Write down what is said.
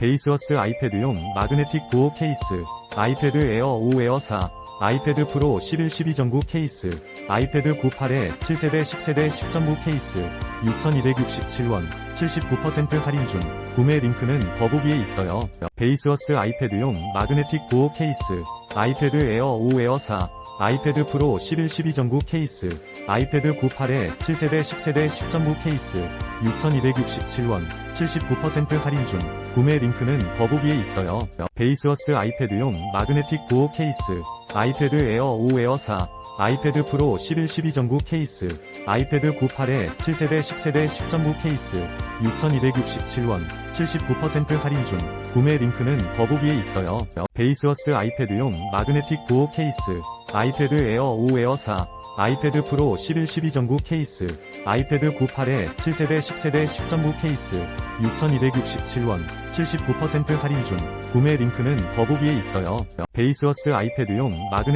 베이스워스 아이패드용 마그네틱 보호 케이스, 아이패드 에어 5 에어 4, 아이패드 프로 11 12 전구 케이스, 아이패드 98에 7세대 10세대 10전구 케이스, 6,267원, 79% 할인 중, 구매 링크는 더보기에 있어요. 베이스워스 아이패드용 마그네틱 보호 케이스, 아이패드 에어 5 에어 4, 아이패드 프로 11 12 전구 케이스, 아이패드 98에 7세대 10세대 10전구 케이스, 6,267원, 79% 할인 중, 구매 링크는 더보기에 있어요. 베이스워스 아이패드용 마그네틱 보호 케이스, 아이패드 에어 5 에어 4, 아이패드 프로 11 12 전구 케이스, 아이패드 98에 7세대 10세대 10전구 케이스, 6,267원, 79% 할인 중, 구매 링크는 더보기에 있어요. 베이스워스 아이패드용 마그네틱 보호 케이스, 아이패드 에어 5 에어 4, 아이패드 프로 11 12 전구 케이스, 아이패드 98에 7세대 10세대 10전구 케이스, 6,267원, 79% 할인 중, 구매 링크는 더보기에 있어요. 베이스워스 아이패드용 마그네틱